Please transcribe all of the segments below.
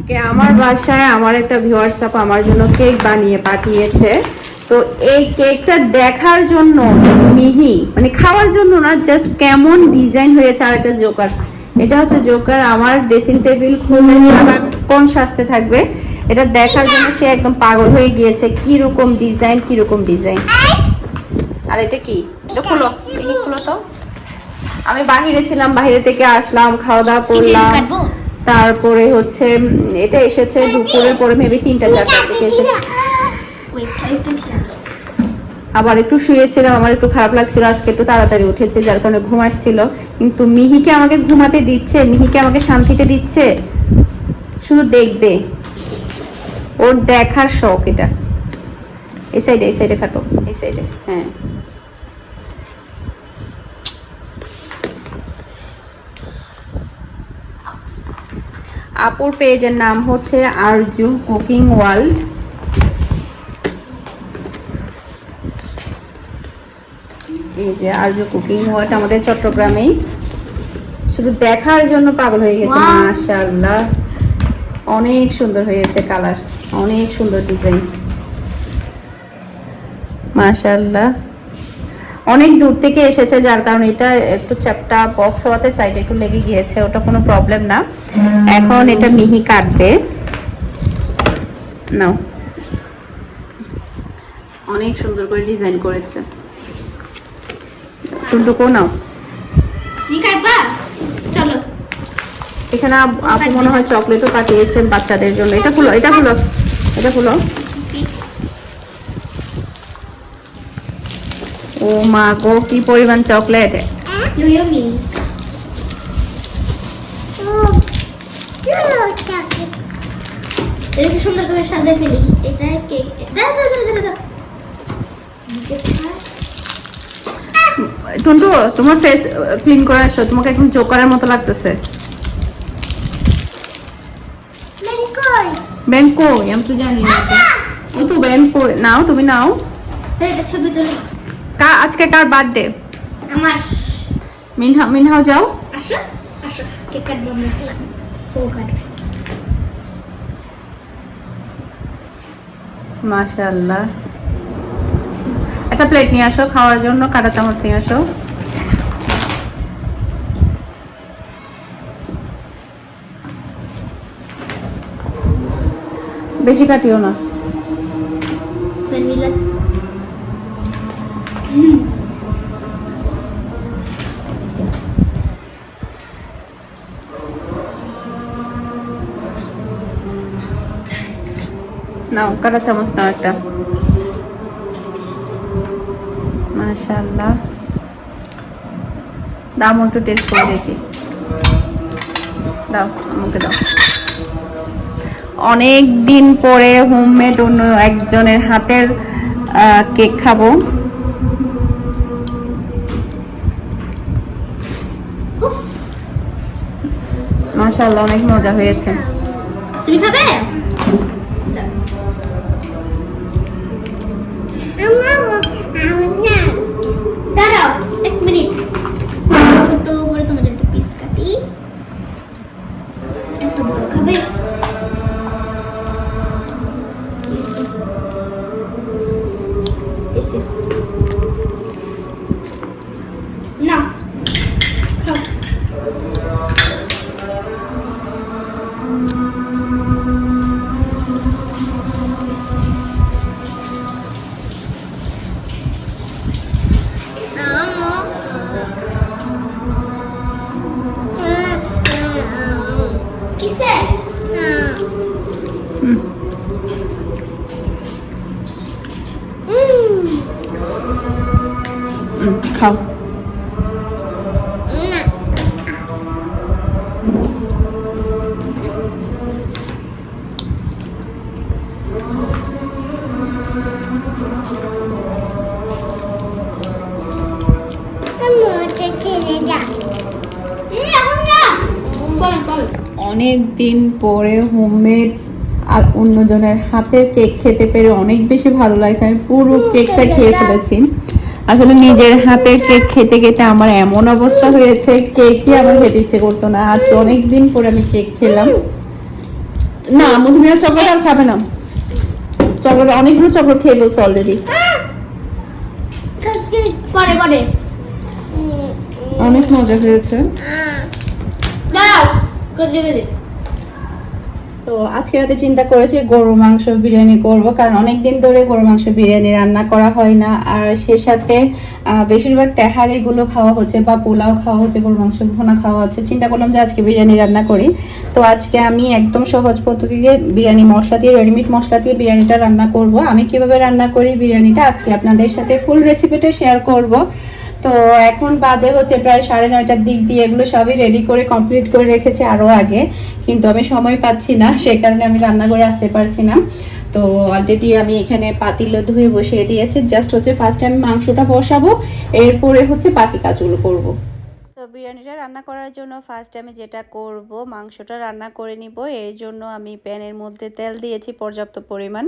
আজকে আমার বাসায় আমার একটা ভিউয়ার্স আপ আমার জন্য কেক বানিয়ে পাঠিয়েছে। তো এই কেকটা দেখার জন্য মিহি মানে খাওয়ার জন্য না জাস্ট কেমন ডিজাইন হয়েছে আর একটা জোকার এটা হচ্ছে জোকার আমার ড্রেসিং টেবিল খুললে কোন সাজতে থাকবে? এটা দেখার জন্য সে একদম পাগল হয়ে গিয়েছে কি রকম ডিজাইন কি রকম ডিজাইন আর এটা কি? এটা খুলো খুলো তো। আমি বাহিরে ছিলাম বাইরে থেকে আসলাম খাওয়া দাওয়া করলাম। তারপরে হচ্ছে এটা এসেছে দুপুরের পরে মেবি তিনটা চারটার দিকে এসেছে আবার একটু শুয়েছিলাম, আমার একটু খারাপ লাগছিল, আজকে একটু তাড়াতাড়ি উঠেছে, যার কারণে ঘুম আসছিল। কিন্তু মিহিকে আমাকে ঘুমাতে দিচ্ছে, মিহিকে আমাকে শান্তিতে দিচ্ছে। শুধু দেখবে। ওর দেখার শখ এটা। এই সাইডে এই সাইডে খাটো, এই সাইডে হ্যাঁ। আপুর পেজের নাম হচ্ছে আরজু কুকিং ওয়ার্ল্ড। এই যে আরজু কুকিং ওয়ার্ল্ড আমাদের চট্টগ্রামেই। শুধু দেখার জন্য পাগল হয়ে গেছে. মাশাআল্লাহ। অনেক সুন্দর হয়েছে কালার অনেক সুন্দর ডিজাইন। মাশাআল্লাহ। অনেক দূর থেকে এসেছে যার কারণে এটা একটু চ্যাপটা বক্স হওয়াতে সাইডে একটু লেগে গিয়েছে ওটা কোনো প্রবলেম না। এখন এটা মিহি কাটবে। নাও। অনেক সুন্দর করে ডিজাইন করেছে। টুনটুকো নাও। চলো। এখানে আপু মনে হয় চকলেটও কাটিয়েছে বাচ্চাদের জন্য। এটা খুলো এটা খুলো এটা খুলো ও মা গো কি পরিমাণ চকলেট এটাকে সুন্দর করে সাজিয়ে ফেলি? এটা কেক দাও দাও দাও দাও দাও। টুন্টু তোমার ফেস ক্লিন করে আসো। তোমাকে একদম জোকারের মতো লাগতেছে। ব্যান্ড কই আমি তো জানি না। তো। ও তো ব্যান্ড নাও তুমি নাও। এটা ছবি তুলো। কা আজকে কার বার্থডে আমার। মিনহা মিনহাও যাও। আসো আসো কেক কাটবো আমরা। ফো কাটবে। মাশাআল্লাহ। একটা প্লেট নিয়ে আসো খাওয়ার জন্য কাঁটা চামচ নিয়ে আসো। বেশি কাটিও না। ভ্যানিলা। নাও কাঁটা চামচ নাও একটা। মাশাআল্লাহ। দাম একটু টেস্ট করে দেখি। দাও, আমাকে দাও। অনেক দিন পরে হোমমেড অন্য একজনের হাতের কেক খাব। মাশাআল্লাহ অনেক মজা হয়েছে। তুমি খাবে? খাও। অনেক দিন পরে হোমমেড আর অন্যজনের হাতের কেক খেতে পেরে অনেক বেশি ভালো লাগছে। আমি পুরো কেকটা খেয়ে ফেলেছি। আসলে নিজের হাতের কেক খেতে খেতে আমার এমন অবস্থা হয়েছে কেকই আমার খেতে ইচ্ছে করতো না। আজকে অনেক দিন পরে আমি কেক খেলাম। না মধুমিয়া চকলেট আর খাবে না। চকলেট অনেকগুলো চকলেট খেয়ে ফেলছে অলরেডি পরে পরে। অনেক মজা হয়েছে। দাঁড়াও করে তো আজকে রাতে চিন্তা করেছি গরু মাংস বিরিয়ানি করব, কারণ অনেক দিন ধরে গরু মাংস বিরিয়ানি রান্না করা হয় না। আর সে সাথে বেশিরভাগ তেহারিগুলো খাওয়া হচ্ছে বা পোলাও খাওয়া হচ্ছে গরু মাংস ভুনা খাওয়া হচ্ছে। চিন্তা করলাম যে আজকে বিরিয়ানি রান্না করি। তো আজকে আমি একদম সহজ পদ্ধতিতে বিরিয়ানি মশলা দিয়ে, রেডিমেড মশলা দিয়ে বিরিয়ানিটা রান্না করব। আমি কীভাবে রান্না করি বিরিয়ানিটা, আজকে আপনাদের সাথে ফুল রেসিপিটা শেয়ার করব। তো এখন বাজে হচ্ছে প্রায় সাড়ে নয়টার দিক দিয়ে এগুলো সবই রেডি করে কমপ্লিট করে রেখেছে আরও আগে। কিন্তু আমি সময় পাচ্ছি না, সে কারণে আমি রান্না করে আসতে পারছি না। তো অলরেডি আমি এখানে পাতিল ধুয়ে বসিয়ে দিয়েছি। জাস্ট হচ্ছে ফার্স্টে আমি মাংসটা বসাবো, এরপরে হচ্ছে বাকি কাজগুলো করব। বিরিয়ানিটা রান্না করার জন্য ফার্স্ট আমি যেটা করব, মাংসটা রান্না করে নিব। এর জন্য আমি প্যানের মধ্যে তেল দিয়েছি পর্যাপ্ত পরিমাণ।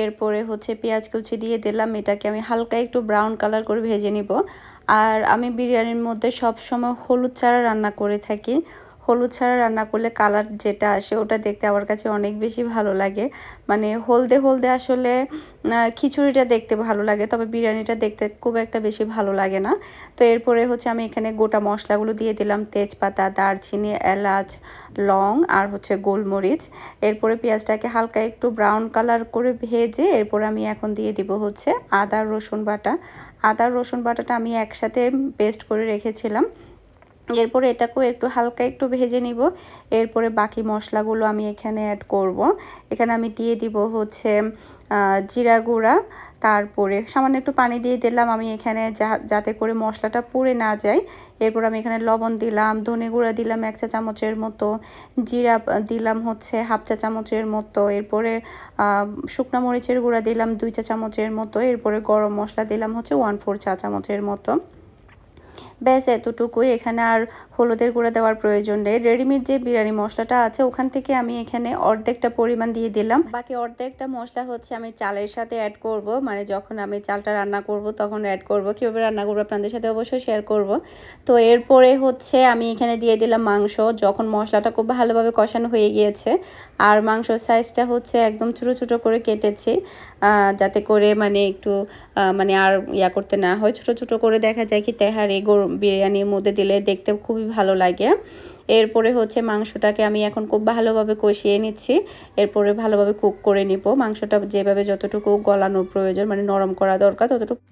এরপরে হচ্ছে পেঁয়াজ কুচি দিয়ে দিলাম, এটাকে আমি হালকা একটু ব্রাউন কালার করে ভেজে নিব। আর আমি বিরিয়ানির মধ্যে সবসময় হলুদ চারা রান্না করে থাকি। হলুদ ছাড়া রান্না করলে কালার যেটা আসে ওটা দেখতে আমার কাছে অনেক বেশি ভালো লাগে। মানে হলদে হলদে আসলে খিচুড়িটা দেখতে ভালো লাগে, তবে বিরিয়ানিটা দেখতে খুব একটা বেশি ভালো লাগে না। তো এরপরে হচ্ছে আমি এখানে গোটা মশলাগুলো দিয়ে দিলাম, তেজপাতা, দারচিনি, এলাচ, লং আর হচ্ছে গোলমরিচ। এরপরে পেঁয়াজটাকে হালকা একটু ব্রাউন কালার করে ভেজে এরপরে আমি এখন দিয়ে দিব হচ্ছে আদা রসুন বাটা। আদা রসুন বাটাটা আমি একসাথে পেস্ট করে রেখেছিলাম। এরপরে এটাকেও একটু হালকা একটু ভেজে নিব। এরপরে বাকি মশলাগুলো আমি এখানে অ্যাড করব। এখানে আমি দিয়ে দিব হচ্ছে জিরা গুঁড়া। তারপরে সামান্য একটু পানি দিয়ে দিলাম আমি এখানে যাতে করে মশলাটা পুড়ে না যায়। এরপর আমি এখানে লবণ দিলাম, ধনে গুঁড়া দিলাম এক চা চামচের মতো। জিরা দিলাম হচ্ছে হাফ চা চামচের মতো। এরপরে শুকনো মরিচের গুঁড়া দিলাম দুই চা চামচের মতো। এরপরে গরম মশলা দিলাম হচ্ছে ওয়ান ফোর চা চামচের মতো। ব্যাস, এতটুকুই। এখানে আর হলুদের গুঁড়া দেওয়ার প্রয়োজন নেই। রেডিমেড যে বিরিয়ানি মশলাটা আছে, ওখান থেকে আমি এখানে অর্ধেকটা পরিমাণ দিয়ে দিলাম। বাকি অর্ধেকটা মশলা হচ্ছে আমি চালের সাথে অ্যাড করব। মানে যখন আমি চালটা রান্না করব, তখন অ্যাড করব। কীভাবে রান্না করব আপনাদের সাথে অবশ্যই শেয়ার করব। তো এরপরে হচ্ছে আমি এখানে দিয়ে দিলাম মাংস। যখন মশলাটা খুব ভালোভাবে কষানো হয়ে গিয়েছে, আর মাংসর সাইজটা হচ্ছে একদম ছোটো ছোটো করে কেটেছি যাতে করে মানে একটু মানে আর ইয়া করতে না হয়। ছোটো ছোটো করে দেখা যায় কি, তেহারি, গরু বিরিয়ানির মধ্যে দিলে দেখতে খুবই ভালো লাগে। এরপরে হচ্ছে মাংসটাকে আমি এখন খুব ভালোভাবে কষিয়ে নিচ্ছি। এরপরে ভালোভাবে কুক করে নিব। মাংসটা যেভাবে যতটুকু গলানোর প্রয়োজন মানে নরম করা দরকার, ততটুকু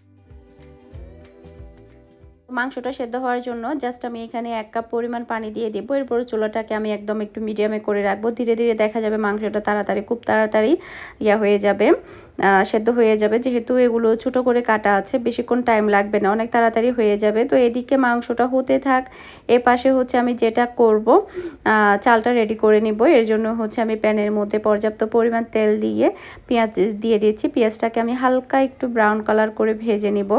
মাংসটা সেদ্ধ হওয়ার জন্য জাস্ট আমি এখানে এক কাপ পরিমাণ পানি দিয়ে দেবো। এরপর চুলাটাকে আমি একদম একটু মিডিয়ামে করে রাখব। ধীরে ধীরে দেখা যাবে মাংসটা তাড়াতাড়ি, খুব তাড়াতাড়ি ইয়া হয়ে যাবে সেদ্ধ হয়ে যাবে। যেহেতু এগুলো ছোট করে কাটা আছে, বেশিক্ষণ টাইম লাগবে না, অনেক তাড়াতাড়ি হয়ে যাবে। তো এদিকে মাংসটা হতে থাক, এ পাশে হচ্ছে আমি যেটা করব চালটা রেডি করে নিব। এর জন্য হচ্ছে আমি প্যানের মধ্যে পর্যাপ্ত পরিমাণ তেল দিয়ে পেঁয়াজ দিয়ে দিয়েছি পেঁয়াজটাকে আমি হালকা একটু ব্রাউন কালার করে ভেজে নিব।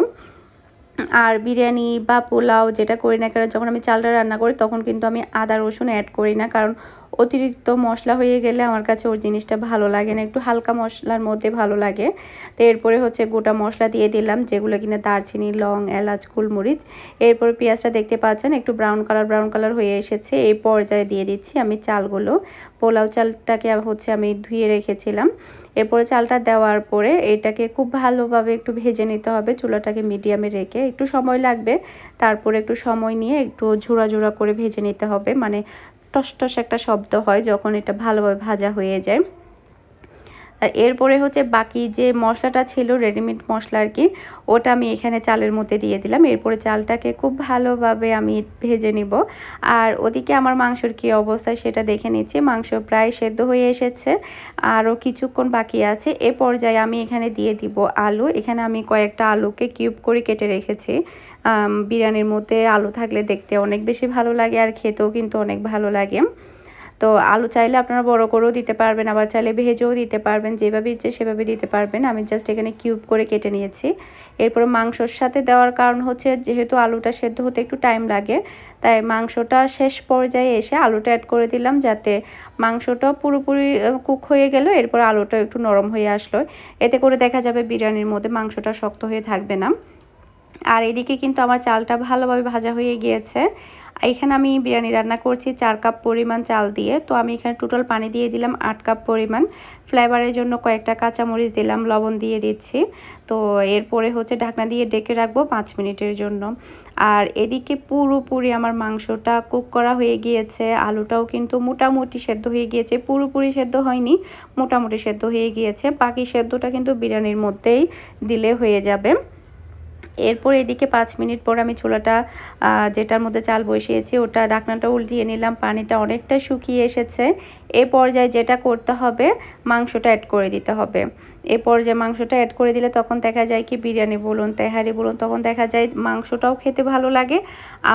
আর বিরিয়ানি বা পোলাও যেটা করি না কেন, যখন আমি চালটা রান্না করি তখন কিন্তু আমি আদা রসুন অ্যাড করি না। কারণ অতিরিক্ত মশলা হয়ে গেলে আমার কাছে ওর জিনিসটা ভালো লাগে না, একটু হালকা মশলার মধ্যে ভালো লাগে। তো এরপরে হচ্ছে গোটা মশলা দিয়ে দিলাম, যেগুলো কিনা দারচিনি, লং, এলাচ, গোলমরিচ। এরপর পেঁয়াজটা দেখতে পাচ্ছেন, একটু ব্রাউন কালার ব্রাউন কালার হয়ে এসেছে। এই পর্যায়ে দিয়ে দিচ্ছি আমি চালগুলো। পোলাও চালটাকে হচ্ছে আমি ধুয়ে রেখেছিলাম। এরপরে চালটা দেওয়ার পরে এটাকে খুব ভালোভাবে একটু ভেজে নিতে হবে, চুলাটাকে মিডিয়ামে রেখে। একটু সময় লাগবে, তারপরে একটু সময় নিয়ে একটু ঝোড়া ঝোড়া করে ভেজে নিতে হবে। মানে টস টস একটা শব্দ হয় যখন এটা ভালোভাবে ভাজা হয়ে যায়। এরপরে হচ্ছে বাকি যে মশলাটা ছিল রেডিমেড মশলা আর কি, ওটা আমি এখানে চালের মধ্যে দিয়ে দিলাম। এরপরে চালটাকে খুব ভালোভাবে আমি ভেজে নিব। আর ওদিকে আমার মাংসর কী অবস্থা সেটা দেখে নিচ্ছি। মাংস প্রায় সেদ্ধ হয়ে এসেছে, আরও কিছুক্ষণ বাকি আছে। এ পর্যায়ে আমি এখানে দিয়ে দিব আলু। এখানে আমি কয়েকটা আলুকে কিউব করে কেটে রেখেছি। বিরিয়ানির মধ্যে আলু থাকলে দেখতে অনেক বেশি ভালো লাগে আর খেতেও কিন্তু অনেক ভালো লাগে। তো আলু চাইলে আপনারা বড় করেও দিতে পারবেন, আবার চাইলে ভেজেও দিতে পারবেন, যেভাবে ইচ্ছে সেভাবে দিতে পারবেন। আমি জাস্ট এখানে কিউব করে কেটে নিয়েছি। এরপরে মাংসর সাথে দেওয়ার কারণ হচ্ছে যেহেতু আলুটা সেদ্ধ হতে একটু টাইম লাগে, তাই মাংসটা শেষ পর্যায়ে এসে আলুটা অ্যাড করে দিলাম যাতে মাংসটা পুরোপুরি কুক হয়ে গেল, এরপর আলুটা একটু নরম হয়ে আসলো। এতে করে দেখা যাবে বিরিয়ানির মধ্যে মাংসটা শক্ত হয়ে থাকবে না। আর এদিকে কিন্তু আমার চালটা ভালোভাবে ভাজা হয়ে গিয়েছে। এখানে আমি বিরিয়ানি রান্না করছি চার কাপ পরিমাণ চাল দিয়ে। তো আমি এখানে টোটাল পানি দিয়ে দিলাম আট কাপ পরিমাণ। ফ্লেভারের জন্য কয়েকটা কাঁচামরিচ দিলাম, লবণ দিয়ে দিচ্ছি। তো এরপরে হচ্ছে ঢাকনা দিয়ে ডেকে রাখব পাঁচ মিনিটের জন্য। আর এদিকে পুরোপুরি আমার মাংসটা কুক করা হয়ে গিয়েছে। আলুটাও কিন্তু মোটামুটি সেদ্ধ হয়ে গিয়েছে। পুরোপুরি সেদ্ধ হয়নি, মোটামুটি সেদ্ধ হয়ে গিয়েছে। বাকি সেদ্ধটা কিন্তু বিরিয়ানির মধ্যেই দিলে হয়ে যাবে। এরপর এদিকে পাঁচ মিনিট পর আমি চুলাটা যেটার মধ্যে চাল বসিয়েছি, ওটা ঢাকনাটা উল্টিয়ে নিলাম, পানিটা অনেকটা শুকিয়ে এসেছে। এ পর্যায়ে যেটা করতে হবে, মাংসটা অ্যাড করে দিতে হবে। এ পর্যায়ে মাংসটা অ্যাড করে দিলে তখন দেখা যায় কি, বিরিয়ানি বলুন, তেহারি বলুন, তখন দেখা যায় মাংসটাও খেতে ভালো লাগে,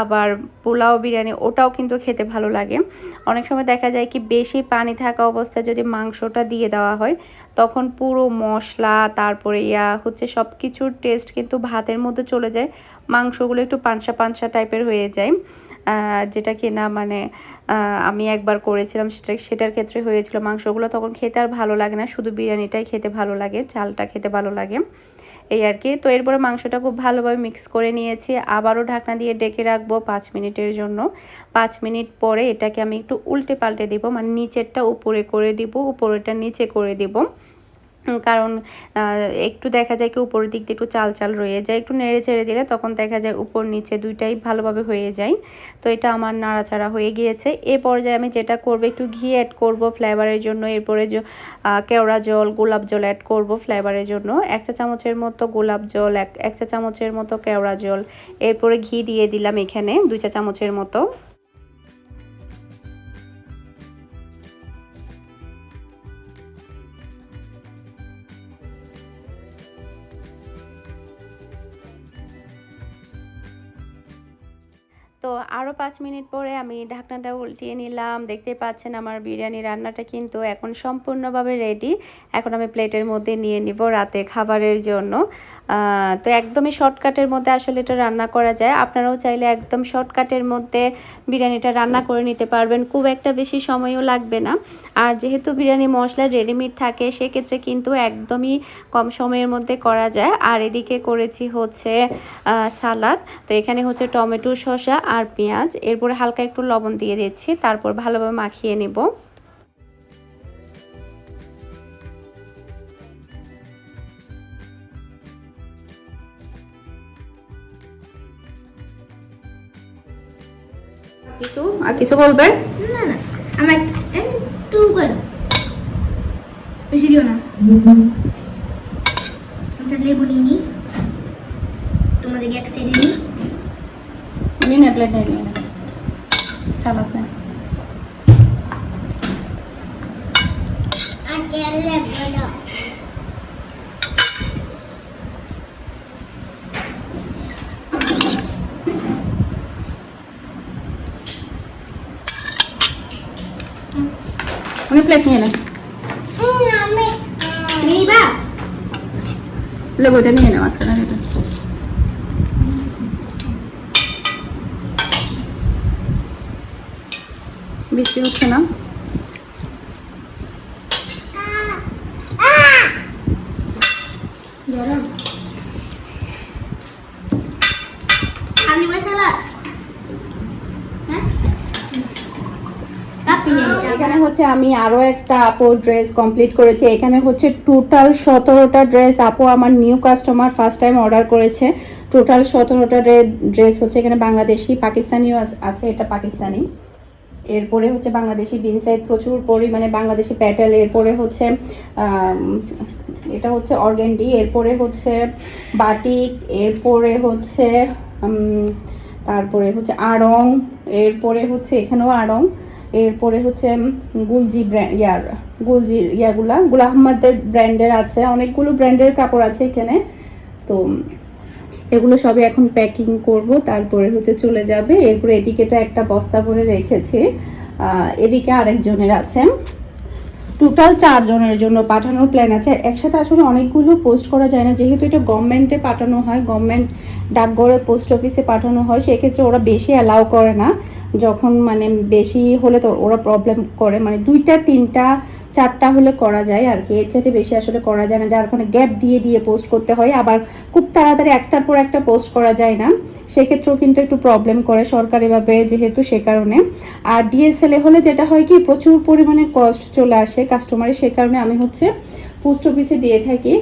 আবার পোলাও বিরিয়ানি ওটাও কিন্তু খেতে ভালো লাগে। অনেক সময় দেখা যায় কি, বেশি পানি থাকা অবস্থায় যদি মাংসটা দিয়ে দেওয়া হয়, তখন পুরো মশলা, তারপরে ইয়া, হচ্ছে সব কিছুর টেস্ট কিন্তু ভাতের মধ্যে চলে যায়, মাংসগুলো একটু পানসা পানসা টাইপের হয়ে যায়। যেটা কি না মানে আমি একবার করেছিলাম, সেটা, সেটার ক্ষেত্রে হয়েছিল মাংসগুলো তখন খেতে আর ভালো লাগে না, শুধু বিরিয়ানিটাই খেতে ভালো লাগে, চালটা খেতে ভালো লাগে। এই আর কি। তো এরপরে মাংসটা খুব ভালোভাবে মিক্স করে নিয়েছি। আবারও ঢাকনা দিয়ে ডেকে রাখব পাঁচ মিনিটের জন্য। পাঁচ মিনিট পরে এটাকে আমি একটু উল্টে পাল্টে দিব মানে নিচেরটা উপরে করে দিব উপরেটা নিচে করে দিব। কারণ একটু দেখা যায় কি উপরের দিক দিয়ে একটু চাল চাল রয়ে যায়, একটু নেড়ে চেড়ে দিলে তখন দেখা যায় উপর নিচে দুইটাই ভালোভাবে হয়ে যায়। তো এটা আমার নাড়াচাড়া হয়ে গিয়েছে। এ পর্যায়ে আমি যেটা করব, একটু ঘি অ্যাড করব ফ্লেভারের জন্য, এরপরে কেওড়া জল, গোলাপ জল অ্যাড করব ফ্লেভারের জন্য। এক চা চামচের মতো গোলাপ জল, এক এক চা চামচের মতো কেওড়া জল, এরপরে ঘি দিয়ে দিলাম এখানে, দুই চা চামচের মতো। তো আরও পাঁচ মিনিট পরে আমি ঢাকনাটা উল্টিয়ে নিলাম। দেখতে পাচ্ছেন আমার বিরিয়ানি রান্নাটা কিন্তু এখন সম্পূর্ণভাবে রেডি এখন আমি প্লেটের মধ্যে নিয়ে নিব রাতে খাবারের জন্য। তো একদমই শর্টকাটের মধ্যে আসলে এটা রান্না করা যায়। আপনারাও চাইলে একদম শর্টকাটের মধ্যে বিরিয়ানিটা রান্না করে নিতে পারবেন। খুব একটা বেশি সময়ও লাগবে না। আর যেহেতু বিরিয়ানি মশলা রেডিমেড থাকে সেক্ষেত্রে কিন্তু একদমই কম সময়ের মধ্যে করা যায়। আর এদিকে করেছি হচ্ছে সালাদ। তো এখানে হচ্ছে টমেটো শসা আর পেঁয়াজ। এরপরে হালকা একটু লবণ দিয়ে দিচ্ছি। তারপর ভালোভাবে মাখিয়ে নেব। আর কিছু বলবে? না না আমার একটু করে। বেশি দিও না। একটা লেবু নিয়ে নিই। তোমাদেরকে এক সাইডে নিই। নিয়ে নে প্লেট নিয়ে নিয়ে নে। সালাদ নে। আর কেয়ারে দাও। আমি প্লেট নিয়ে নে। লেবুটা নিয়ে নে মাঝখানে এটা। বৃষ্টি হচ্ছে না গরম আমি মশলা হ্যাঁ কাপি নেই এখানে হচ্ছে আমি আরও একটা আপু ড্রেস কমপ্লিট করেছি। এখানে হচ্ছে টোটাল সতেরোটা ড্রেস আপো আমার new customer first time order করেছে। টোটাল সতেরোটা ড্রেস হচ্ছে এখানে বাংলাদেশি, পাকিস্তানিও আছে, এটা পাকিস্তানি। এরপরে হচ্ছে বাংলাদেশি বিনসাইড প্রচুর পরিমাণে বাংলাদেশি প্যাটেল এরপরে হচ্ছে এটা হচ্ছে অর্গেন্ডি এরপরে হচ্ছে বাটিক এরপরে হচ্ছে তারপরে হচ্ছে আড়ং এরপরে হচ্ছে এখানেও আড়ং এরপরে হচ্ছে গুলজি ব্র্যান্ড ইয়ার, গুলজি ইয়াগুলা, গুল আহমদের ব্র্যান্ডের আছে, অনেকগুলো ব্র্যান্ডের কাপড় আছে এখানে। তো এগুলো সবই এখন প্যাকিং করব, তারপরে হচ্ছে চলে যাবে। এরপরে এদিকেটা একটা বস্তা ভরে রেখেছি। এদিকে আরেকজনের আছে। টোটাল চারজনের জন্য পাঠানোর প্ল্যান আছে। একসাথে আসলে অনেকগুলো পোস্ট করা যায় না। যেহেতু এটা গভর্নমেন্টে পাঠানো হয় গভর্নমেন্ট ডাকঘরে পোস্ট অফিসে পাঠানো হয়, সেক্ষেত্রে ওরা বেশি অ্যালাউ করে না। যখন মানে বেশি হলে তো ওরা প্রবলেম করে। মানে দুইটা, তিনটা চারটা হলে করা যায় আর কি। এর চাইতে বেশি আসলে করা যায় না। যার কারণে গ্যাপ দিয়ে দিয়ে পোস্ট করতে হয়। আবার খুব তাড়াতাড়ি একটার পর একটা পোস্ট করা যায় না। সেক্ষেত্রেও কিন্তু একটু প্রবলেম করে সরকারিভাবে যেহেতু সে কারণে। আর ডিএসএলএ হলে যেটা হয় কি, প্রচুর পরিমাণে কস্ট চলে আসে কাস্টমারের সে কারণে আমি হচ্ছে পোস্ট অফিসে দিয়ে থাকি।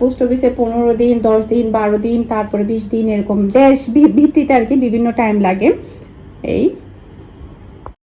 পোস্ট অফিসে পনেরো দিন, দশ দিন, বারো দিন, তারপরে বিশ দিন এরকম দেশ ভিত্তিতে আর কি বিভিন্ন টাইম লাগে। এই।